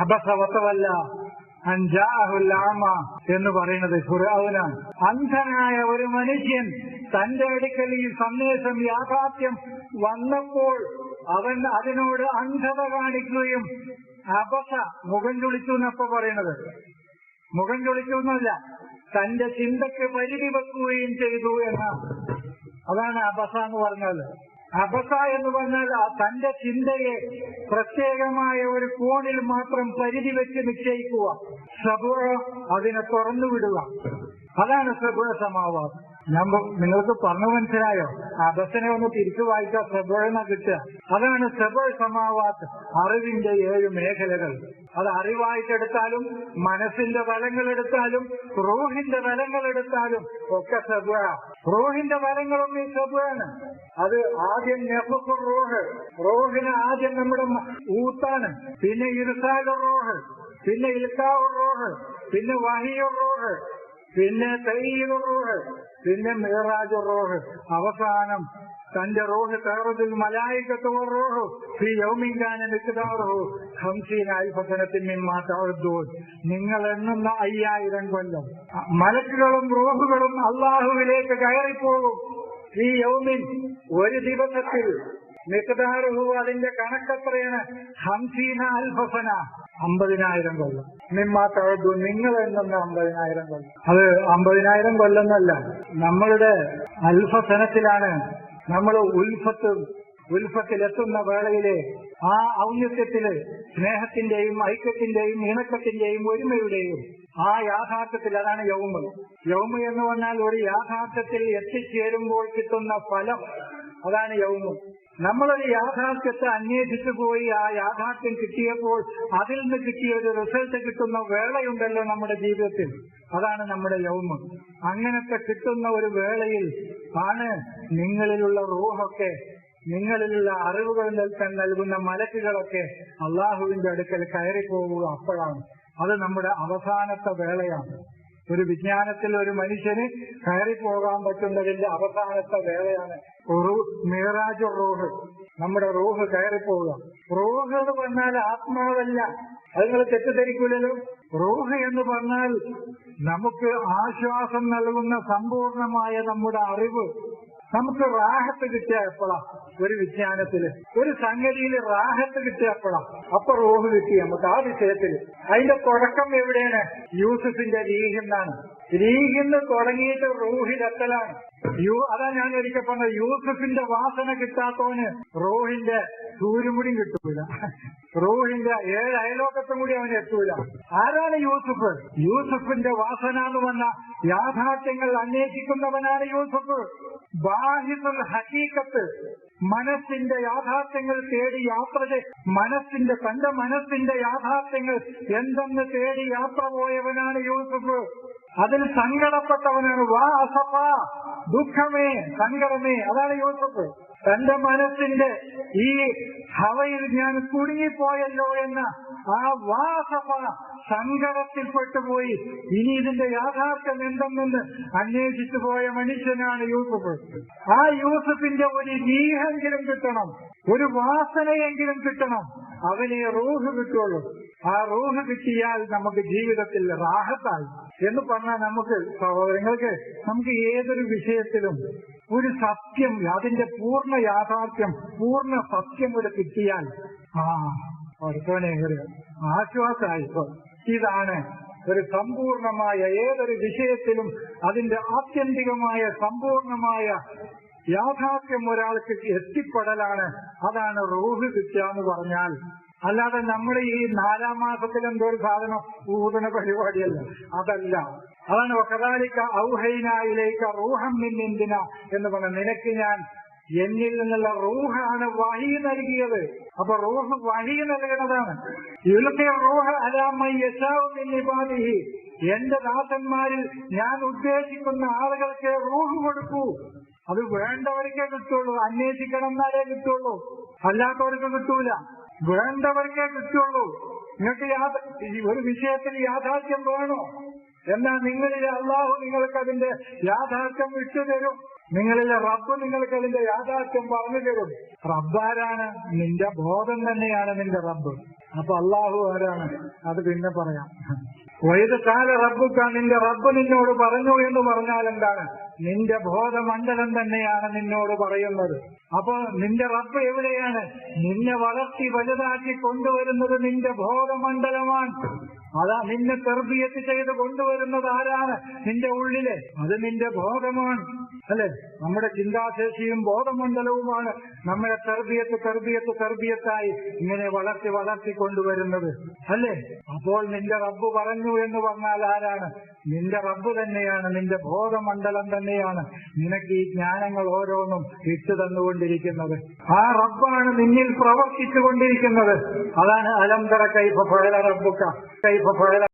അബസവത്തവല്ല എന്ന് പറയുന്നത് ഖുർആനാണ്. അന്ധനായ ഒരു മനുഷ്യൻ തന്റെ അടുക്കൽ ഈ സന്ദേശം യാഥാർത്ഥ്യം വന്നപ്പോൾ അവൻ അതിനോട് അന്ധത കാണിക്കുകയും അബസ മുഖം ചുളിച്ചു എന്നപ്പോ പറയണത്. മുഖം ചുളിച്ചു എന്നല്ല തന്റെ ചിന്തക്ക് പരിധി വെക്കുകയും ചെയ്തു എന്നാണ്. അതാണ് അബസ എന്ന് പറഞ്ഞാൽ അബസ എന്ന് പറഞ്ഞാൽ തന്റെ ചിന്തയെ പ്രത്യേകമായ ഒരു കോണിൽ മാത്രം പരിധി വെച്ച് നിശ്ചയിക്കുക. സബുഴ അതിനെ തുറന്നുവിടുക അതാണ് സബുഴ സമാവാദം. ഞാൻ നിങ്ങൾക്ക് പറഞ്ഞു മനസ്സിലായോ? അബസനെ ഒന്ന് തിരിച്ചു വായിച്ചാൽ സബുഴന കിട്ടുക. അതാണ് ശ്രദ്ധ സമാവാത്ത് അറിവിന്റെ ഏഴ് മേഖലകൾ. അത് അറിവായിട്ടെടുത്താലും മനസ്സിന്റെ ബലങ്ങൾ എടുത്താലും റൂഹിന്റെ ബലങ്ങൾ എടുത്താലും ഒക്കെ ശ്രദ്ധ. റൂഹിന്റെ ബലങ്ങളൊന്നും സബുഴാണ് അത് ആദ്യം നെഫുഖുർ റോഹ്. റോഹിന് ആദ്യം നമ്മുടെ ഊത്താണ്. പിന്നെ ഇരുസാലുറോഹ് റൂഹ്. പിന്നെ ഇൽക്കാവുറോഹ് പിന്നെ വഹിയുർ റൂഹ്. പിന്നെ തയ്യുർ റൂഹ് പിന്നെ മിറാജുർ റോഹ്. അവസാനം തന്റെ റോഹ് തേറത്തിൽ മലായിക്കത്തോ റോഹ് ഈ യൗമിങ്കാന മിക്കതാറോ ഹംസീന അൽഫസനത്തിൽ മിമ്മാത്തൂൻ നിങ്ങൾ എണ്ണുന്ന അയ്യായിരം കൊല്ലം. മലക്കുകളും റോഹുകളും അള്ളാഹുവിലേക്ക് കയറിപ്പോകും. ഈ യൗമിൻ ഒരു ദിവസത്തിൽ. മിക്കതാറുഹു അതിന്റെ കണക്കത്രയാണ്. ഹംസീന അൽഫസന. അമ്പതിനായിരം കൊല്ലം. നിമ്മാ തഴുതു നിങ്ങൾ എണ്ണുന്ന അമ്പതിനായിരം കൊല്ലം? അത് അമ്പതിനായിരം കൊല്ലെന്നല്ല. നമ്മളുടെ അൽഫസനത്തിലാണ് നമ്മൾ ഉൽഫത്ത് ഉൽഫത്തിലെത്തുന്ന വേളയിലെ ആ ഔന്നത്യത്തിൽ സ്നേഹത്തിന്റെയും ഐക്യത്തിന്റെയും ഇണക്കത്തിന്റെയും ഒരുമയുടെയും ആ യാഥാർത്ഥ്യത്തിൽ അതാണ് യൗമ. യൗമ എന്ന് പറഞ്ഞാൽ ഒരു യാഥാർത്ഥ്യത്തിൽ എത്തിച്ചേരുമ്പോൾ കിട്ടുന്ന ഫലം അതാണ് യൗമ. നമ്മളൊരു യാഥാർത്ഥ്യത്തെ അന്വേഷിച്ചു പോയി ആ യാഥാർത്ഥ്യം കിട്ടിയപ്പോൾ അതിൽ നിന്ന് കിട്ടിയ ഒരു റിസൾട്ട് കിട്ടുന്ന വേളയുണ്ടല്ലോ നമ്മുടെ ജീവിതത്തിൽ. അതാണ് നമ്മുടെ യൗമം. അങ്ങനത്തെ കിട്ടുന്ന ഒരു വേളയിൽ ആണ് നിങ്ങളിലുള്ള റൂഹൊക്കെ നിങ്ങളിലുള്ള അറിവുകൾ നൽകാൻ നൽകുന്ന മലക്കുകളൊക്കെ അള്ളാഹുവിന്റെ അടുക്കൽ കയറി പോവുക അപ്പോഴാണ്. അത് നമ്മുടെ അവസാനത്തെ വേളയാണ്. ഒരു വിജ്ഞാനത്തിൽ ഒരു മനുഷ്യന് കയറി പോകാൻ പറ്റുന്നതിന്റെ അവസാനത്തെ വേളയാണ് മിറാജ് റോഹ്. നമ്മുടെ റോഹ് കയറി റോഹ് റൂഹ് എന്ന് പറഞ്ഞാൽ ആത്മാവല്ല. അത് നിങ്ങൾ തെറ്റിദ്ധരിക്കില്ലല്ലോ റോഹ് എന്ന് പറഞ്ഞാൽ നമുക്ക് ആശ്വാസം നൽകുന്ന സമ്പൂർണമായ നമ്മുടെ അറിവ്. നമുക്ക് റാഹത്ത് കിട്ടിയ എപ്പോഴാ ഒരു വിജ്ഞാനത്തിൽ. ഒരു സംഗതിയിൽ റാഹത്ത് കിട്ടിയ എപ്പോഴാ അപ്പൊ റോഹ് കിട്ടി നമുക്ക് ആ വിഷയത്തിൽ അതിന്റെ തുടക്കം എവിടെയാണ്? യൂസഫിന്റെ രീഹിന്നാണ് രീഹിന്ന് തുടങ്ങിയിട്ട് റൂഹിലെത്തലാണ് യൂ അതാ ഞാൻ ഒരിക്കൽ പറഞ്ഞത് യൂസഫിന്റെ വാസന കിട്ടാത്തവന് റോഹിന്റെ സൂര്യമുടിയും കിട്ടൂല. റോഹിന്റെ ഏഴ് അയലോക്കത്തും കൂടി അവന് എത്തൂല. ആരാണ് യൂസഫ്? യൂസഫിന്റെ വാസന എന്ന് വന്ന യാഥാർത്ഥ്യങ്ങൾ അന്വേഷിക്കുന്നവനാണ് യൂസഫ്. ബാഹിസുൽ ഹക്കീക്കത്ത് മനസ്സിന്റെ യാഥാർത്ഥ്യങ്ങൾ തേടി യാത്ര മനസ്സിന്റെ തന്റെ മനസ്സിന്റെ യാഥാർത്ഥ്യങ്ങൾ എന്തെന്ന് തേടി യാത്ര പോയവനാണ് യൂസഫ്. അതിൽ സങ്കടപ്പെട്ടവനാണ് വാ അസഫ ദുഃഖമേ സങ്കടമേ അതാണ് യൂസഫ്. തന്റെ മനസ്സിന്റെ ഈ ഹവയിൽ ഞാൻ കുടുങ്ങിപ്പോയല്ലോ എന്ന ആ വാസഫ സങ്കടത്തിൽപ്പെട്ടു പോയി. ഇനി ഇതിന്റെ യാഥാർത്ഥ്യം എന്തെന്ന് അന്വേഷിച്ചു പോയ മനുഷ്യനാണ് യൂസഫ്. ആ യൂസഫിന്റെ ഒരു രീഹെങ്കിലും കിട്ടണം. ഒരു വാസനയെങ്കിലും കിട്ടണം. അവനെ റൂഹ് കിട്ടുള്ളൂ. ആ റൂഹ് കിട്ടിയാൽ നമുക്ക് ജീവിതത്തിൽ റാഹത്തായി. എന്ന് പറഞ്ഞാൽ നമുക്ക് സഹോദരങ്ങൾക്ക് നമുക്ക് ഏതൊരു വിഷയത്തിലും ഒരു സത്യം അതിന്റെ പൂർണ യാഥാർത്ഥ്യം പൂർണ സത്യം ഒരു കിട്ടിയാൽ ആ ഒരു ആശ്വാസമായി ഇപ്പൊ ഇതാണ് ഒരു സമ്പൂർണമായ ഏതൊരു വിഷയത്തിലും അതിന്റെ ആത്യന്തികമായ സമ്പൂർണമായ യാഥാർത്ഥ്യം ഒരാൾക്ക് എത്തിപ്പെടലാണ്. അതാണ് റൂഹ് കിട്ടുക എന്ന് പറഞ്ഞാൽ. അല്ലാതെ നമ്മുടെ ഈ നാലാം മാസത്തിൽ എന്തോ ഒരു സാധനം ഊതണ പരിപാടിയല്ല. അതല്ല. അതാണ് ഒക്കതാലിക്ക ഔഹൈനായിലേക്ക് റൂഹം മിന്നിന്തിന എന്ന് പറഞ്ഞ നിനക്ക് ഞാൻ എന്നിൽ നിന്നുള്ള റൂഹാണ് വഹി നൽകിയത്. അപ്പൊ റൂഹ് വഹി നൽകുന്നതാണ് റൂഹ് അലാമൈ യശാഉ മിൻ ഇബാദിഹി. എന്റെ ദാസന്മാരിൽ ഞാൻ ഉദ്ദേശിക്കുന്ന ആളുകൾക്ക് റൂഹ് കൊടുക്കൂ. അത് വേണ്ടവർക്കേ കിട്ടുള്ളൂ. അന്വേഷിക്കണം എന്നാലേ കിട്ടുള്ളൂ. അല്ലാത്തവർക്ക് കിട്ടൂല. വേണ്ടവർക്കേ കിട്ടുള്ളൂ. നിങ്ങൾക്ക് ഒരു വിഷയത്തിൽ യാഥാർത്ഥ്യം വേണോ? എന്നാൽ നിങ്ങളിൽ അള്ളാഹു നിങ്ങൾക്ക് അതിന്റെ യാഥാർത്ഥ്യം വിട്ടുതരും. നിങ്ങളിലെ റബ്ബ് നിങ്ങൾക്ക് അതിന്റെ യാഥാർത്ഥ്യം പറഞ്ഞു തരും. റബ്ബാരാണ് നിന്റെ ബോധം തന്നെയാണ് നിന്റെ റബ്ബ്. അപ്പൊ അള്ളാഹു ആരാണ്? അത് പിന്നെ പറയാം. വൈദ കാല റബ്ബുക്ക നിന്റെ റബ്ബ് നിന്നോട് പറഞ്ഞു എന്ന് പറഞ്ഞാൽ എന്താണ്? നിന്റെ ബോധമണ്ഡലം തന്നെയാണ് നിന്നോട് പറയുന്നത്. അപ്പൊ നിന്റെ റബ്ബ് എവിടെയാണ്? നിന്നെ വളർത്തി വലുതാക്കി കൊണ്ടുവരുന്നത് നിന്റെ ബോധമണ്ഡലമാണ്. അതാ നിന്നെ തെർബിയത്ത് ചെയ്ത് കൊണ്ടുവരുന്നത് ആരാണ്? നിന്റെ ഉള്ളിലെ. അത് നിന്റെ ബോധമാണ്. അല്ലെ? നമ്മുടെ ചിന്താശേഷിയും ബോധമണ്ഡലവുമാണ് നമ്മളെ തർബിയത്ത് തർബിയത്ത് തർബിയത്തായി ഇങ്ങനെ വളർത്തി വളർത്തി കൊണ്ടുവരുന്നത്. അല്ലെ? അപ്പോൾ നിന്റെ റബ്ബ് പറഞ്ഞു എന്ന് പറഞ്ഞാൽ ആരാണ്? നിന്റെ റബ്ബ് തന്നെയാണ് നിന്റെ ബോധമണ്ഡലം തന്നെയാണ് നിനക്ക് ഈ ജ്ഞാനങ്ങൾ ഓരോന്നും ഇട്ടു തന്നുകൊണ്ടിരിക്കുന്നത്. ആ റബ്ബാണ് നിന്നിൽ പ്രവർത്തിച്ചു കൊണ്ടിരിക്കുന്നത് അതാണ് അലംതര കൈഫ ഫഴല റബ്ബുക്ക കൈഫ ഫഴല